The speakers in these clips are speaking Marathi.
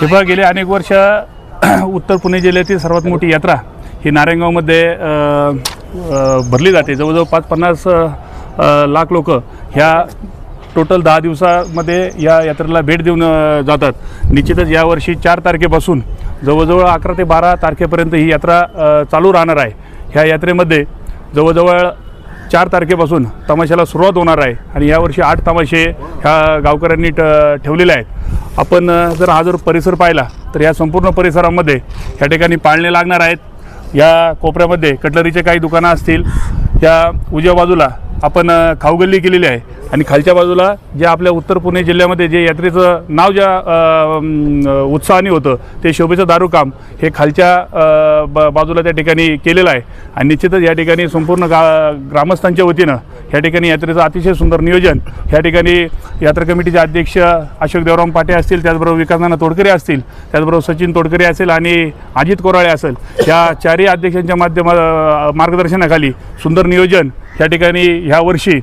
हे पहा गेले अनेक वर्ष उत्तर पुणे जिल्ह्यातील सर्वात मोठी यात्रा ही नारायणगावमध्ये भरली जाते. जवळजवळ पाच पन्नास लाख लोक ह्या टोटल दहा दिवसामध्ये या यात्रेला भेट देऊन जातात. निश्चितच यावर्षी चार तारखेपासून जवळजवळ अकरा ते बारा तारखेपर्यंत ही यात्रा चालू राहणार आहे. ह्या यात्रेमध्ये जवळजवळ चार तारखेपासून तमाशाला सुरुवात होणार आहे आणि यावर्षी आठ तमाशे ह्या गावकऱ्यांनी ट ठेवलेले आहेत. आपण जर हा जर परिसर पाहिला तर या संपूर्ण परिसरामध्ये ह्या ठिकाणी पाळणे लागणार आहेत. या कोपऱ्यामध्ये कटलरीचे काही दुकानं असतील. या उजव्या बाजूला आपण खाऊगल्ली केलेली आहे. आणि खालच्या बाजूला जे आपल्या उत्तर पुणे जिल्ह्यामध्ये जे यात्रेचं नाव ज्या उत्साहाने होतं ते शोभेचं दारू काम हे खालच्या ब बाजूला त्या ठिकाणी केलेलं आहे. आणि निश्चितच या ठिकाणी संपूर्ण गा ग्रामस्थांच्या वतीनं ह्या ठिकाणी यात्रेचं अतिशय सुंदर नियोजन ह्या ठिकाणी यात्रा कमिटीचे अध्यक्ष अशोक देवराम पाटे असतील त्याचबरोबर विकासनाना तोडकरे असतील त्याचबरोबर सचिन तोडकरे असेल आणि अजित कोराळे असेल या चारही अध्यक्षांच्या माध्यमा मार्गदर्शनाखाली सुंदर नियोजन ह्या ठिकाणी ह्या वर्षी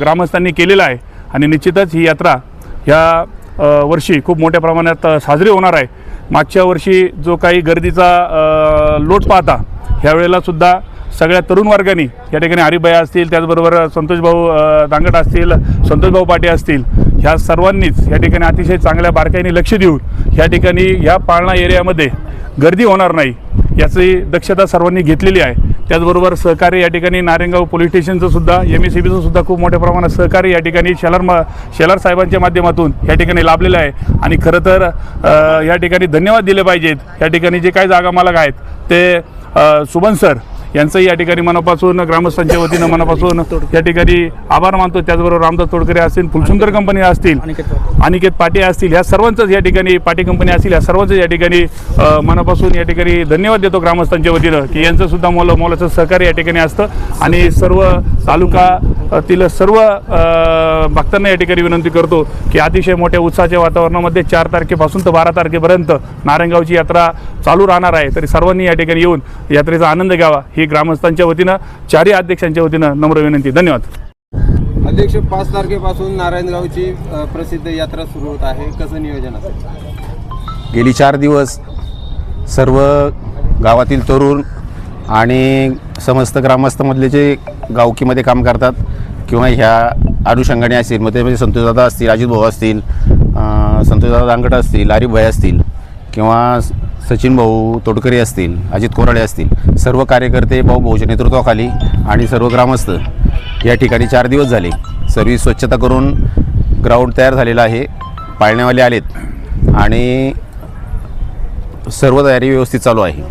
ग्रामस्थांनी केलेलं आहे. आणि निश्चितच ही यात्रा ह्या वर्षी खूप मोठ्या प्रमाणात साजरी होणार आहे. मागच्या वर्षी जो काही गर्दीचा लोट पाहता ह्यावेळेलासुद्धा सगळ्या तरुण वर्गाने या ठिकाणी हरिभाई असतील त्याचबरोबर संतोषभाऊ दांगट असतील संतोषभाऊ पाटे असतील ह्या सर्वांनीच या ठिकाणी अतिशय चांगल्या बारकाईने लक्ष देऊन ह्या ठिकाणी ह्या पाळणा एरियामध्ये गर्दी होणार नाही. याची दक्षता सर्वांनी घेतलेली आहे. त्याचबरोबर सहकार्य या ठिकाणी नारेंगाव पोलीस स्टेशनचं सुद्धा एम एस सी बीचं सुद्धा खूप मोठ्या प्रमाणात सहकार्य या ठिकाणी शेलार म शेलार साहेबांच्या माध्यमातून या ठिकाणी लाभलेलं आहे. आणि खरं तर या ठिकाणी धन्यवाद दिले पाहिजेत. या ठिकाणी जे काही जागा मालक आहेत ते सुभन सर यांचंही या ठिकाणी मनापासून ग्रामस्थांच्या वतीनं मनापासून या ठिकाणी आभार मानतो. त्याचबरोबर रामदास तोडकरे असतील फुलसुंदर कंपनी असतील अनिकेत पाटे असतील ह्या सर्वांचंच या ठिकाणी पाटे कंपनी असतील या सर्वांचं या ठिकाणी मनापासून या ठिकाणी धन्यवाद देतो ग्रामस्थांच्या वतीनं की यांचं सुद्धा मोल मोलाचं सहकार्य या ठिकाणी असतं. आणि सर्व तालुकातील सर्व भक्तांना या ठिकाणी विनंती करतो की अतिशय मोठ्या उत्साहाच्या वातावरणामध्ये चार तारखेपासून तर बारा तारखेपर्यंत नारायणगावची यात्रा चालू राहणार आहे. तरी सर्वांनी या ठिकाणी येऊन यात्रेचा आनंद घ्यावा ही ग्रामस्थांच्या वतीनं चारही अध्यक्षांच्या वतीनं नम्र विनंती. धन्यवाद. अध्यक्ष पाच तारखेपासून नारायणगावची प्रसिद्ध यात्रा सुरू होत आहे. कसं नियोजन असेल? गेली चार दिवस सर्व गावातील तरुण आणि समस्त ग्रामस्थमधले जे गावकीमध्ये काम करतात किंवा ह्या अनुषंगाने असतील मग त्यामध्ये म्हणजे संतोषदादा असतील अजित भाऊ असतील संतोषदादा दांगट असतील आरिफ असतील किंवा सचिन भाऊ तोडकरी असतील अजित कोराळे असतील सर्व कार्यकर्ते भाऊ भाऊच्या नेतृत्वाखाली आणि सर्व ग्रामस्थ या ठिकाणी चार दिवस झाले. सर्व स्वच्छता करून ग्राउंड तयार झालेलं आहे पाळण्यावाले आलेत आणि सर्व तयारी व्यवस्थित चालू आहे.